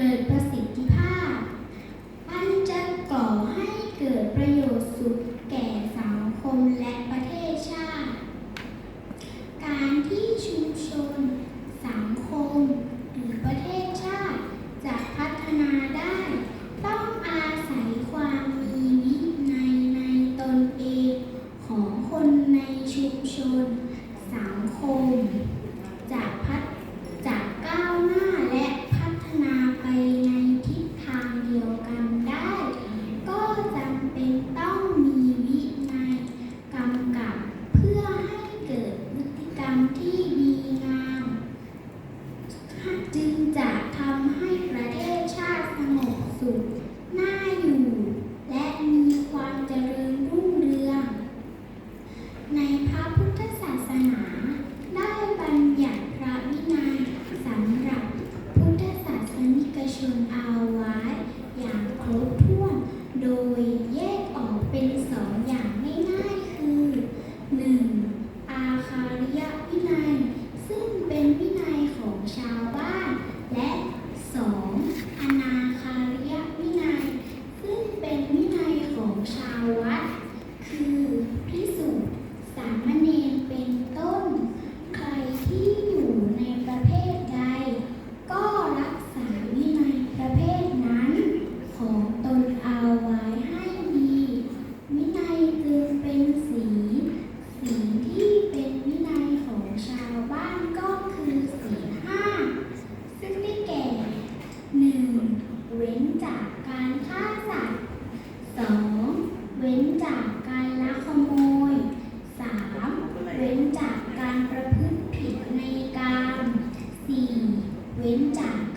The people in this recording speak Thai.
เกิดประสิทธิภาพ มันจะก่อให้เกิดประโยชน์สุขแก่สังคมและประเทศชาติ การที่ชุมชน Auntie. pesawat ้นจาก